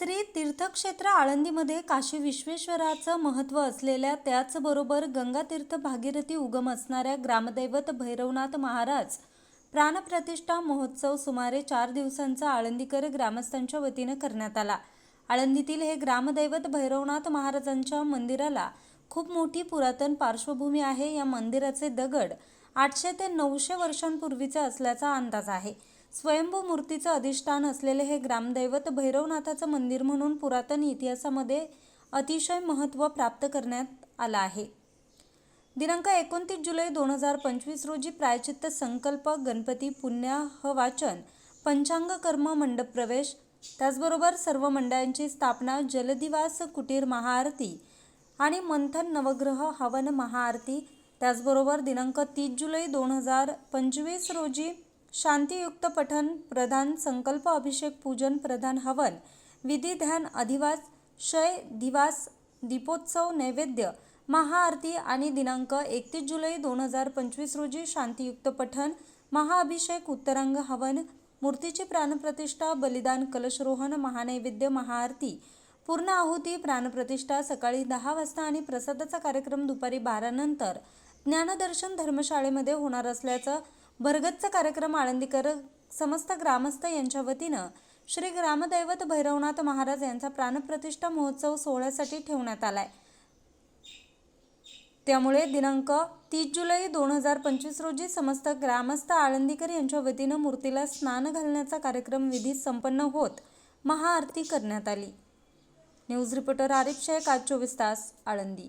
श्री तीर्थक्षेत्र आळंदीमध्ये काशी विश्वेश्वराचं महत्त्व असलेल्या त्याचबरोबर गंगातीर्थ भागीरथी उगम असणाऱ्या ग्रामदैवत भैरवनाथ महाराज प्राणप्रतिष्ठा महोत्सव सुमारे चार दिवसांचा आळंदीकर ग्रामस्थांच्या वतीनं करण्यात आला. आळंदीतील हे ग्रामदैवत भैरवनाथ महाराजांच्या मंदिराला खूप मोठी पुरातन पार्श्वभूमी आहे. या मंदिराचे दगड आठशे ते नऊशे वर्षांपूर्वीचे असल्याचा अंदाज आहे. स्वयंभू मूर्तीचं अधिष्ठान असलेले हे ग्रामदैवत भैरवनाथाचं मंदिर म्हणून पुरातन इतिहासामध्ये अतिशय महत्त्व प्राप्त करण्यात आलं आहे. दिनांक एकोणतीस जुलै दोन हजार पंचवीस रोजी प्रायचित्त संकल्प गणपती पुण्याह वाचन पंचांग कर्म मंडप प्रवेश त्याचबरोबर सर्व मंडळांची स्थापना जलदिवास कुटीर महाआरती आणि मंथन नवग्रह हवन महाआरती त्याचबरोबर दिनांक तीस जुलै दोन हजार पंचवीस रोजी शांतियुक्त पठन प्रधान संकल्प अभिषेक पूजन प्रधान हवन विधी ध्यान अधिवास क्षय दिवास दीपोत्सव नैवेद्य महाआरती आणि दिनांक एकतीस जुलै दोन हजार पंचवीस रोजी शांतियुक्त पठन महाअभिषेक उत्तरांग हवन मूर्तीची प्राणप्रतिष्ठा बलिदान कलशरोहण महानैवेद्य महाआरती पूर्ण आहुती प्राणप्रतिष्ठा सकाळी दहा वाजता आणि प्रसादाचा कार्यक्रम दुपारी बारानंतर ज्ञानदर्शन धर्मशाळेमध्ये होणार असल्याचं भरगतचा कार्यक्रम आळंदीकर समस्त ग्रामस्थ यांच्या वतीनं श्री ग्रामदैवत भैरवनाथ महाराज यांचा प्राणप्रतिष्ठा महोत्सव सोहळ्यासाठी ठेवण्यात आलाय. त्यामुळे दिनांक तीस जुलै दोन हजार पंचवीस रोजी समस्त ग्रामस्थ आळंदीकर यांच्या वतीनं मूर्तीला स्नान घालण्याचा कार्यक्रम विधी संपन्न होत महाआरती करण्यात आली. न्यूज रिपोर्टर आरिफ शेख आज चोवीस तास आळंदी.